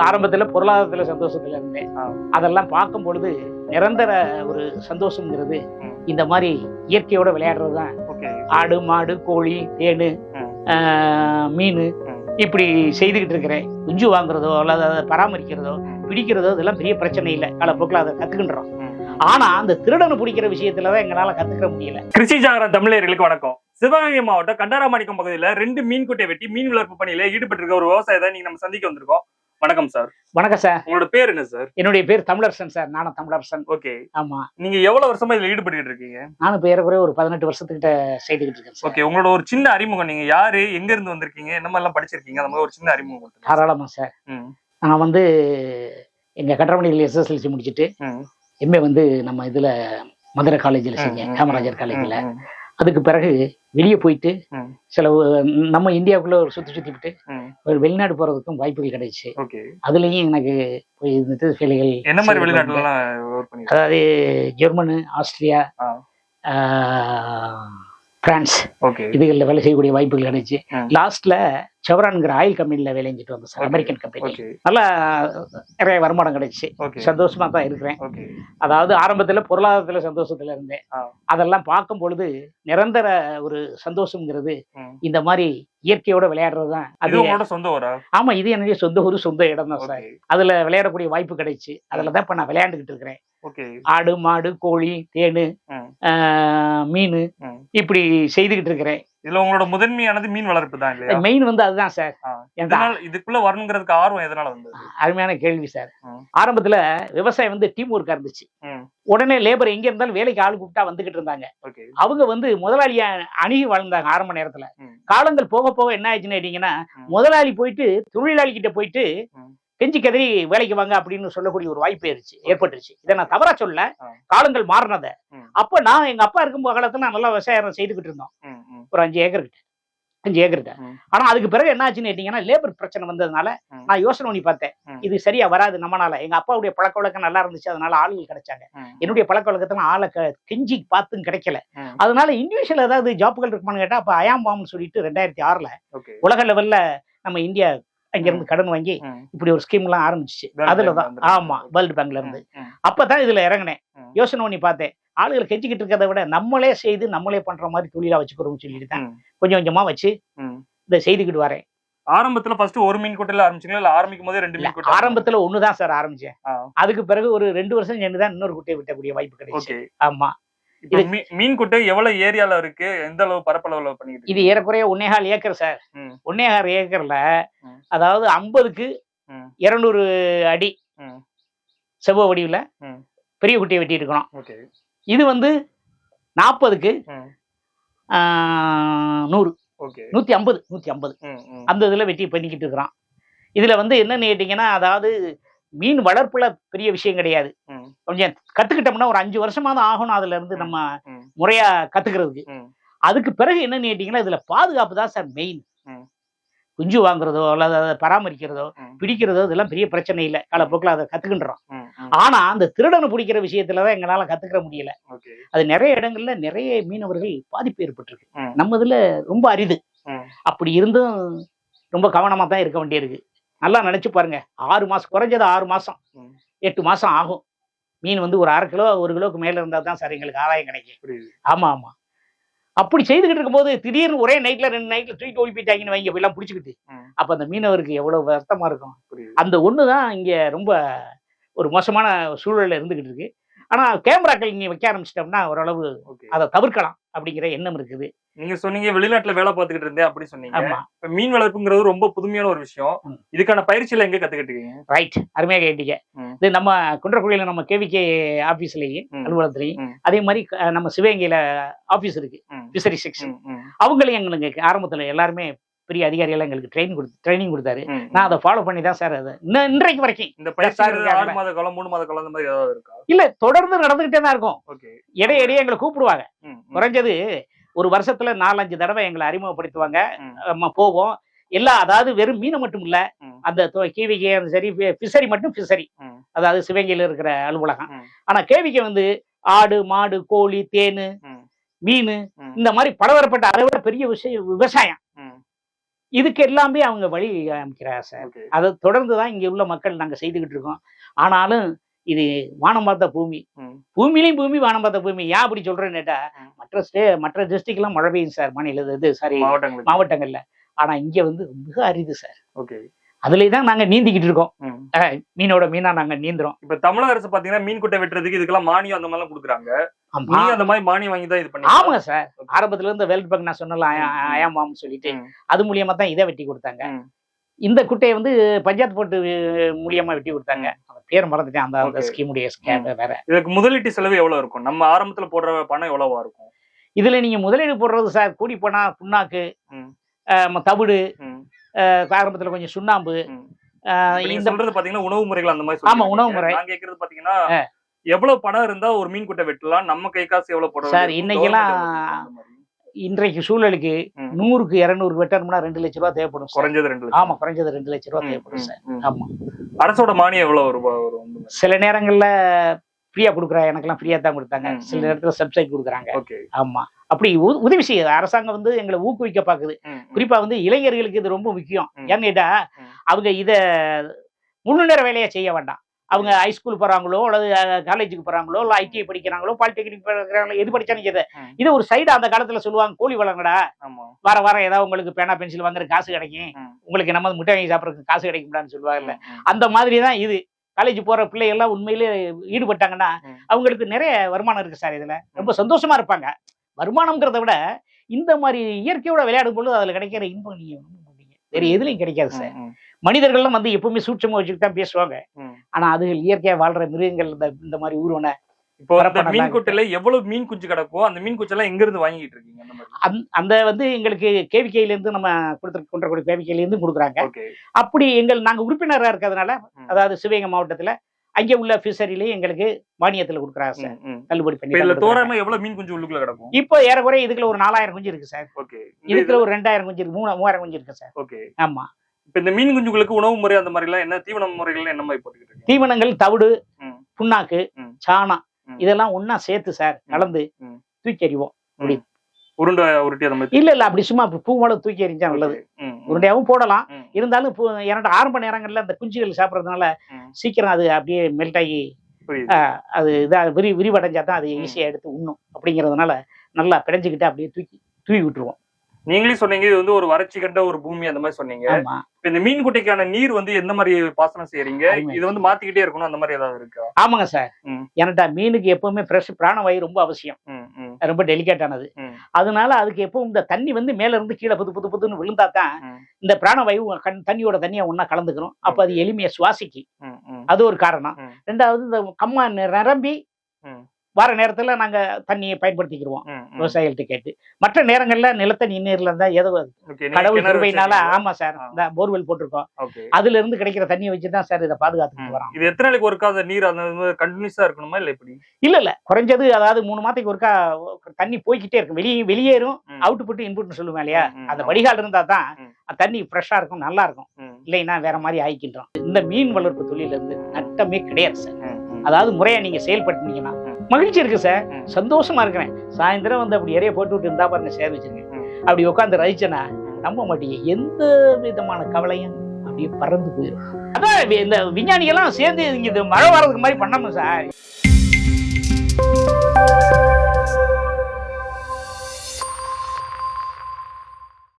ஆரம்பத்துல பொருளாதாரத்துல சந்தோஷத்துல இருந்தேன். அதெல்லாம் பார்க்கும் பொழுது நிரந்தர ஒரு சந்தோஷம்ங்கிறது ம். இந்த மாதிரி இயற்கையோட விளையாடுறது தான் ஆடு மாடு கோழி தேனு. மீன். இப்படி செய்துகிட்டு இருக்கிறேன். குஞ்சு வாங்குறதோ அல்லது அதை பராமரிக்கிறதோ பிடிக்கிறதோ இதெல்லாம் பெரிய பிரச்சனை இல்லை. காலப்போக்கில் அதை கத்துக்கின்றோம். ஆனா அந்த திருடனை பிடிக்கிற விஷயத்துல தான் எங்களால கத்துக்கிற முடியல. கிருஷி ஜாகரன் தமிழர்களுக்கு வணக்கம். சிவகங்கை மாவட்டம் கண்டாராமாணிக்கம் பகுதியில ரெண்டு மீன் குட்டையை வெட்டி மீன் வளர்ப்பு பணியில ஈடுபட்டு இருக்க ஒரு விவசாயத்தை நீங்க நம்ம சந்திக்க வந்திருக்கோம். வணக்கம் சார் வணக்கம் சார் உங்களோட பேர் என்ன சார் என்னுடைய பேர் தமிழரசன் சார் நானும் தமிழரசன். ஓகே. ஆமா. நீங்க எவ்வளவு வருஷமா இதுல ஈடுபட்டு இருக்கீங்க? நானும் இப்போ ஏறக்குறைய ஒரு பதினெட்டு வருஷத்துக்கிட்ட செய்துக்கிட்டு இருக்கேன் ஓகே. உங்களோட ஒரு சின்ன அறிமுகம் நீங்க யாரு எங்க இருந்து வந்திருக்கீங்க என்ன மாதிரி எல்லாம் படிச்சிருக்கீங்க? அந்த மாதிரி ஒரு சின்ன அறிமுகம். தாராளமா சார் நான் வந்து எங்க கட்டரமணியில் எஸ்எஸ்எல்சி முடிச்சுட்டு எம்ஏ வந்து நம்ம இதுல மதுரை காலேஜில் செஞ்சேன் காமராஜர் காலேஜில் அதுக்கு பிறகு வெளியே போயிட்டு சில நம்ம இந்தியாவுக்குள்ள ஒரு சுற்றி சுற்றிவிட்டு ஒரு வெளிநாடு போறதுக்கும் வாய்ப்புகள் கிடைச்சு. அதுலேயும் எனக்கு போய் இருந்துட்டு வேலைகள் என்ன மாதிரி செய்து வெளிநாட்டுல கொண்டு- எல்லாம் ஒர்க் பண்ணி அதாவது ஜெர்மனு ஆஸ்திரியா பிரான்ஸ் இதுகளில் வேலை செய்யக்கூடிய வாய்ப்புகள் கிடைச்சு. லாஸ்ட்ல செவரான்ங்கிற ஆயில் கம்பெனியில் வேலை செஞ்சுட்டு வந்தேன் சார். அமெரிக்கன் கம்பெனி நல்லா நிறைய வருமானம் கிடைச்சு. சந்தோஷமா தான் இருக்கிறேன். அதாவது ஆரம்பத்துல பொருளாதாரத்துல சந்தோஷத்துல இருந்தேன். அதெல்லாம் பார்க்கும் பொழுது நிரந்தர ஒரு சந்தோஷம்ங்கிறது ம். இந்த மாதிரி இயற்கையோட விளையாடுறது தான். அது சொந்த ஊரா? ஆமா இது என்னுடைய சொந்த ஊர் சொந்த இடம் தான் சார் அதுல விளையாடக்கூடிய வாய்ப்பு கிடைச்சு. அதுல தான் இப்ப நான் விளையாண்டுகிட்டு இருக்கிறேன். ஆடு மாடு கோழி தேனு. மீன். இப்படி செய்துகிட்டு இருக்கிறேன் இதுல உங்களோட முதன்மையானது மீன் வளர்ப்பு தான் இல்லையா மெயின் வந்து அதுதான் சார் இதுக்குள்ள வரணுங்கிறதுக்கு ஆர்வம் எதனால வந்தது அருமையான கேள்வி சார். ஆரம்பத்துல விவசாயம் வந்து டீம் ஒர்க்கா இருந்துச்சு. உடனே லேபர் எங்க இருந்தாலும் வேலைக்கு ஆள் கூப்பிட்டா வந்துகிட்டு இருந்தாங்க அவங்க வந்து முதலாளிய அணுகி வாழ்ந்தாங்க ஆரம்ப நேரத்துல. காலங்கள் போக போக என்ன ஆயிடுச்சுன்னு கேட்டீங்கன்னா. முதலாளி போயிட்டு தொழிலாளி கிட்ட போயிட்டு. கெஞ்சி கதறி வேலைக்கு வாங்க அப்படின்னு சொல்லக்கூடிய ஒரு வாய்ப்பு ஏறிச்சு ஏற்பட்டுருச்சு. இதை நான் தவறா சொல்ல. காலங்கள் மாறினத. அப்ப நான் எங்க அப்பா இருக்கும் காலத்துல நான் நல்லா விவசாயம் செய்துகிட்டு இருந்தோம். ஒரு அஞ்சு ஏக்கர் கிட்ட. அஞ்சு ஏக்கர் கிட்ட. ஆனா அதுக்கு பிறகு என்ன ஆச்சுன்னு கேட்டீங்கன்னா லேபர் பிரச்சனை வந்ததுனால. நான் யோசனை பண்ணி பார்த்தேன். இது சரியா வராது நம்மனால. எங்க அப்பாவுடைய பழக்க வழக்கம் நல்லா இருந்துச்சு அதனால ஆளுகள் கிடைச்சாங்க. என்னுடைய பழக்க வழக்கத்துல ஆளை கெஞ்சி பார்த்தும் கிடைக்கல. அதனால இண்டிவிஜுவல் ஏதாவது ஜாப்புகள் இருக்குமான்னு கேட்டா அப்ப அயாம் பாம்னு சொல்லிட்டு ரெண்டாயிரத்தி ஆறுல உலக லெவல்ல நம்ம இந்தியா அங்கிருந்து கடன் வாங்கி இப்படி ஒரு ஸ்கீம் எல்லாம் ஆரம்பிச்சிச்சு. World அதுலதான். ஆமா. வேர்ல்டு பேங்க்ல இருந்து. அப்பதான் இதுல இறங்கினேன். யோசனை பண்ணி பார்த்தேன். ஆளுகளை கெஞ்சிக்கிட்டு இருக்கிறத விட நம்மளே செய்து நம்மளே பண்ற மாதிரி தொழிலா வச்சுக்கிறோம்னு சொல்லிட்டு தான் கொஞ்சம் கொஞ்சமா வச்சு. இதை செய்துக்கிட்டு வரேன். ஆரம்பத்துல ஃபர்ஸ்ட் ஒரு மீன் குட்டையில ஆரம்பிச்சீங்களா? இல்ல ஆரம்பிக்கும் போதே ரெண்டு மீன் குட்டை ஆரம்பத்துல ஒண்ணுதான் சார் ஆரம்பிச்சேன். அதுக்கு பிறகு ஒரு ரெண்டு வருஷம் சென்று தான் இன்னொரு குட்டையை விட்டக்கூடிய வாய்ப்பு கிடைச்சு. ஆமா. மீன் குட்டை எவ்வளவு ஏரியால இருக்கு எந்த அளவு பரப்பளவுல பண்ணிட்டு இது ஏறக்குறைய ஒன்னேகால் ஏக்கர் சார். ஒன்னேகால் ஏக்கர்ல. அதாவது ஐம்பதுக்கு. இருநூறு அடி. செவ்வ வடிவுல. பெரிய குட்டியை வெட்டி இருக்கிறோம் ஓகே இது வந்து நாற்பதுக்கு. நூறு ஓகே நூத்தி ஐம்பது நூத்தி ஐம்பது அந்த இதுல வெட்டி பண்ணிக்கிட்டு இருக்கிறோம் இதுல வந்து என்னன்னு கேட்டீங்கன்னா அதாவது மீன் வளர்ப்புல பெரிய விஷயம் கிடையாது கொஞ்சம் கத்துக்கிட்டோம்னா ஒரு அஞ்சு வருஷமா தான் ஆகணும் அதுல இருந்து நம்ம. முறையா கத்துக்கிறதுக்கு. அதுக்கு பிறகு என்னன்னு கேட்டீங்கன்னா இதுல பாதுகாப்பு தான் சார் மெயின். குஞ்சு வாங்குறதோ அல்லது அதை பராமரிக்கிறதோ. பிடிக்கிறதோ இதெல்லாம் பெரிய பிரச்சனை இல்லை காலப்போக்கில் அதை கத்துக்கின்றோம். ஆனா அந்த திருடனை பிடிக்கிற விஷயத்துல தான் எங்களால கத்துக்கிற முடியல அது நிறைய இடங்கள்ல நிறைய மீனவர்கள் பாதிப்பு ஏற்பட்டிருக்கு. நம்ம இதுல ரொம்ப அரிது. அப்படி இருந்தும் ரொம்ப கவனமா தான் இருக்க வேண்டியிருக்கு நல்லா நினைச்சு பாருங்க. ஆறு மாசம் குறைஞ்சது ஆறு மாசம். எட்டு மாசம் ஆகும். மீன் வந்து ஒரு அரை கிலோ ஒரு கிலோக்கு மேல இருந்தா தான் சார் எங்களுக்கு ஆதாயம் கிடைக்கும். ஆமா ஆமா. அப்படி செய்துகிட்டு இருக்கும்போது திடீர்னு ஒரே நைட்ல ரெண்டு நைட்ல தூக்கிட்டு ஓடி போயிட்டாங்கன்னு வைங்க எல்லாம் பிடிச்சிக்கிட்டு. அப்ப அந்த மீனவருக்கு எவ்வளவு வருத்தமா இருக்கும். அந்த ஒண்ணு தான் இங்க ரொம்ப ஒரு மோசமான சூழல்ல இருந்துகிட்டு இருக்கு. ஆனா கேமராக்கள் இங்க வைக்க ஆரம்பிச்சிட்டோம்னா ஓரளவு அதை தவிர்க்கலாம் அப்படிங்கிற எண்ணம் இருக்குது. நீங்க சொன்னீங்க வெளிநாட்டுல வேலை பார்த்துக்கிட்டு இருந்தேன் அப்படி சொன்னீங்க. மீன் வளர்ப்புங்கிறது ரொம்ப புதுமையான ஒரு விஷயம். இதுக்கான பயிற்சியில எங்க கத்துக்கிட்டீங்க ரைட் அருமையாக கேட்டீங்க. இது நம்ம குன்றக்குடியில நம்ம கேவிகே ஆபீஸ்லயும். அலுவலகத்திலையும். அதே மாதிரி நம்ம சிவகங்கையில ஆபீஸ் இருக்கு. பிசரி செக்ஷன் அவங்களையும் எங்களுக்கு ஆரம்பத்துல எல்லாருமே பெரிய அதிகாரிகள் எங்களுக்கு ட்ரெயின் கொடுத்து ட்ரைனிங் கொடுத்தாரு. நான் அதை ஃபாலோ பண்ணி தான் சார் அது இன்ன- இன்றைக்கு வரைக்கும் இந்த. ஆறு மாத காலம் மூணு மாத காலம் அந்த மாதிரி ஏதாவது இருக்கா இல்ல தொடர்ந்து நடந்துகிட்டே தான் இருக்கும் ஓகே இடைய இடையே எங்களை கூப்பிடுவாங்க குறைஞ்சது ஒரு வருஷத்துல நாலஞ்சு தடவை எங்களை அறிமுகப்படுத்துவாங்க. நம்ம போவோம் எல்லா அதாவது வெறும் மீனை மட்டும் இல்ல. அந்த கேவிகே அந்த சரி ஃபிஷரி மட்டும் ம். அதாவது சிவகங்கையில இருக்கிற அலுவலகம். ஆனா கேவிகே வந்து ஆடு மாடு கோழி தேனு. மீன். இந்த மாதிரி பலதரப்பட்ட அதை விட பெரிய விஷயம் விவசாயம். இதுக்கு எல்லாமே அவங்க வழி அமைக்கிறாங்க சார். அதை தொடர்ந்து தான் இங்க உள்ள மக்கள் நாங்க செய்துக்கிட்டு இருக்கோம். ஆனாலும் இது வானம் பார்த்த பூமி. பூமியிலையும் பூமி வானம் பார்த்த பூமி. ஏன் அப்படி சொல்றேன்னு கேட்டா. மற்ற ஸ்டே மற்ற டிஸ்ட்ரிக்ட்லாம் மழை பெய்யும் சார் மாநில இது சாரி. மாவட்டங்கள்ல. ஆனா இங்க வந்து மிக அரிது சார். ஓகே. அதுல தான் நாங்க நீந்திக்கிட்டு இருக்கோம். மீனோட மீனா நாங்க நீந்துறோம். இப்ப தமிழக அரசு பாத்தீங்கன்னா மீன் குட்டை வெட்டுறதுக்கு இதுக்கெல்லாம் மானியம் அந்த மாதிரிலாம் கொடுக்குறாங்க. அந்த மாதிரி மானியம் வாங்கி தான் இது பண்ணி ஆமாங்க சார். ஆரம்பத்துல இருந்து வேர்ல்ட் பேங்க் நான் சொன்னல அயாமாம் சொல்லிட்டு. அது மூலியமா தான் இதை வெட்டி கொடுத்தாங்க. இந்த குட்டையை வந்து பஞ்சாயத்து போட்டு மூலியமா வெட்டி கொடுத்தாங்க. பேர் மறந்துட்டேன். அந்த. ஸ்கீமுடைய ஸ்கேம் வேற. இதுக்கு முதலீட்டு செலவு எவ்வளவு இருக்கும்? நம்ம ஆரம்பத்துல போடுற பணம் எவ்வளவா இருக்கும்? இதுல நீங்க முதலீடு போடுறது சார் கூடி போனா புண்ணாக்கு தவிடு ஆரம்பத்துல கொஞ்சம் சுண்ணாம்பு இந்த சொல்றது பாத்தீங்கன்னா உணவு முறைகள் அந்த மாதிரி ஆமா. உணவு முறை. நான் கேக்குறது பாத்தீங்கன்னா எவ்வளவு பணம் இருந்தா ஒரு மீன் குட்டை வெட்டலாம் நம்ம கை காசு எவ்வளவு போட சார்? இன்னைக்கெல்லாம்? இன்றைக்கு சூழலுக்கு. நூறுக்கு இருநூறு வெட்டணும்னா ரெண்டு லட்ச ரூபா தேவைப்படும். குறைஞ்சது ரெண்டு லட்சம் ஆமா குறைஞ்சது ரெண்டு லட்ச ரூபா தேவைப்படும் சார். ஆமா அரசோட மானியம் எவ்வளவு ரூபாய் வரும்? சில நேரங்கள்ல ஃப்ரீயா கொடுக்குறா எனக்கெல்லாம் ஃப்ரீயா தான் கொடுத்தாங்க சில. நேரத்துல சப்சைட் கொடுக்குறாங்க ஆமா அப்படி உதவி செய்யுது அரசாங்கம் வந்து எங்களை ஊக்குவிக்க பாக்குது. குறிப்பா வந்து இளைஞர்களுக்கு இது ரொம்ப முக்கியம். ஏன்னு கேட்டா. அவங்க இத முழு நேர வேலையை செய்ய வேண்டாம் அவங்க ஹைஸ்கூல் போறாங்களோ அல்லது காலேஜுக்கு போறாங்களோ இல்ல ஐடிஐ படிக்கிறாங்களோ பாலிடெக்னிக் படிக்கிறாங்களோ எது படிச்சாலும் இதை. இது ஒரு சைடு அந்த காலத்துல சொல்லுவாங்க கோழி வளங்கடா வார வாரம் ஏதாவது உங்களுக்கு பேனா பென்சில் வாங்குற காசு கிடைக்கும். உங்களுக்கு நம்ம முட்டை வாங்கி சாப்பிட்றதுக்கு காசு கிடைக்கும்டான்னு சொல்லுவாங்கல்ல. அந்த மாதிரி தான் இது. காலேஜ் போற பிள்ளைகள் எல்லாம் உண்மையிலே ஈடுபட்டாங்கன்னா. அவங்களுக்கு நிறைய வருமானம் இருக்கு சார் இதுல. ரொம்ப சந்தோஷமா இருப்பாங்க. வருமானம்ங்கிறத விட இந்த மாதிரி இயற்கையோட விளையாடும் பொழுது அதுல கிடைக்கிற இன்பம் நீங்க வேற எதுலயும் கிடைக்காது சார். மனிதர்கள்லாம் வந்து எப்பவுமே சூட்சமா வச்சுட்டு தான் பேசுவாங்க. ஆனா அதுகள் இயற்கையா வாழ்ற மிருகங்கள் இந்த இந்த மாதிரி ஊர்வன இப்போ அந்த மீன் குட்டையில எவ்வளவு மீன் குஞ்சு கிடக்கும் அந்த மீன் குஞ்சு எல்லாம் எங்க இருந்து வாங்கிட்டு இருக்கீங்க அந்த வந்து எங்களுக்கு கேவிக்கையில இருந்து நம்ம கொடுத்துரு கொண்டக்கூடிய கேவிக்கையில இருந்து கொடுக்குறாங்க அப்படி எங்கள் நாங்க உறுப்பினரா இருக்கிறதுனால. அதாவது சிவகங்கை மாவட்டத்துல அங்கே உள்ள ஃபிஷரிலேயே எங்களுக்கு மானியத்துல கொடுக்குறாங்க சார். தள்ளுபடி பண்ணி இதுல. தோராயமா எவ்வளவு மீன் குஞ்சு உள்ளுக்குள்ள கிடக்கும்? இப்போ ஏறக்குறைய இதுக்குள்ள ஒரு நாலாயிரம் குஞ்சு இருக்கு சார். ஓகே. இதுக்குள்ள ஒரு ரெண்டாயிரம் குஞ்சு இருக்கு மூணு மூவாயிரம் குஞ்சு இருக்கு சார். ஓகே. ஆமா. இப்ப இந்த மீன் குஞ்சுகளுக்கு உணவு முறை அந்த மாதிரி எல்லாம் என்ன தீவன முறைகள் என்ன மாதிரி போட்டுக்கிட்டு தீவனங்கள் தவிடு. புண்ணாக்கு. சாணம். இதெல்லாம் ஒண்ணா சேர்த்து சார் கலந்து. தூக்கி எறிவோம் உருண்டை உருட்டி அந்த மாதிரி இல்ல இல்ல அப்படி சும்மா பூ மேல தூக்கி எறிஞ்சா நல்லது உருண்டையாவும் போடலாம். இருந்தாலும் ஏன்னா ஆரம்ப நேரங்கள்ல அந்த குஞ்சுகள் சாப்பிடறதுனால. சீக்கிரம் அது அப்படியே மெல்ட் ஆகி அது இதா விரி விரிவடைஞ்சா தான் அது. ஈஸியா எடுத்து உண்ணும் அப்படிங்கிறதுனால நல்லா பிடைஞ்சுக்கிட்டு அப்படியே தூக்கி தூக்கி விட்டுருவோம் நீங்களே சொன்னீங்க இது வந்து ஒரு வறட்சி கண்ட ஒரு பூமி அந்த மாதிரி சொன்னீங்க இந்த மீன் குட்டைக்கான நீர் வந்து எந்த மாதிரி பாசனம் செய்யறீங்க. இது வந்து மாத்திக்கிட்டே இருக்கணும் அந்த மாதிரி ஏதாவது இருக்கா ஆமாங்க சார் ம். ஏன்னாட்டா மீனுக்கு எப்பவுமே ஃப்ரெஷ் பிராணவாயு ரொம்ப அவசியம் ரொம்ப டெலிகேட்டானது. அதனால அதுக்கு எப்பவும் இந்த தண்ணி வந்து மேல இருந்து கீழே புது புது புதுன்னு விழுந்தா தான். இந்த பிராணவாயு கண் தண்ணியோட தண்ணியா ஒண்ணா கலந்துக்கிறோம் அப்ப அது. எளிமையா சுவாசிக்கு அது ஒரு காரணம். ரெண்டாவது இந்த கம்மா நிரம்பி. வர நேரத்துல நாங்க தண்ணியை பயன்படுத்திக்கிடுவோம். விவசாயிகள்ட்ட கேட்டு மற்ற நேரங்கள்ல நிலத்தடி நீர்ல இருந்தா ஏதோ கடவுள் கிணறு கிருபையினால வச்சிருக்கீங்க. ஆமா சார். இந்த போர்வெல் போட்டிருக்கோம். அதுல இருந்து கிடைக்கிற தண்ணியை வச்சுதான் சார் இதை. பாதுகாத்துட்டு வரோம் இது எத்தனை நாளைக்கு ஒருக்கா நீர் அந்த கண்டினியூஸா இருக்கணுமா இல்ல எப்படி இல்ல இல்ல குறைஞ்சது அதாவது மூணு மாதத்துக்கு ஒருக்கா தண்ணி போய்க்கிட்டே இருக்கும் வெளியே வெளியேறும். அவுட் புட் இன்புட்னு சொல்லுவேன் இல்லையா அந்த. வடிகால் இருந்தா தான் தண்ணி ஃப்ரெஷ்ஷா இருக்கும் நல்லா இருக்கும் இல்லைன்னா வேற மாதிரி ஆயிக்கின்றோம் இந்த மீன் வளர்ப்பு தொழில இருந்து நட்டமே கிடையாது சார். அதாவது முறையா நீங்க செயல்படுத்தினீங்கன்னா ம். மகிழ்ச்சி இருக்கு சார். சந்தோஷமா இருக்கிறேன். சாயந்தரம் வந்து அப்படி இறைய போட்டு விட்டு இருந்தா பாருங்க சேர் வச்சிருக்கேன். அப்படி உட்காந்து ரசிச்சனா நம்ப மாட்டீங்க. எந்த விதமான கவலையும் அப்படியே பறந்து போயிடும் அதான் இந்த விஞ்ஞானிகள்லாம் சேர்ந்து இங்க மழை வர்றதுக்கு மாதிரி பண்ணணும் சார்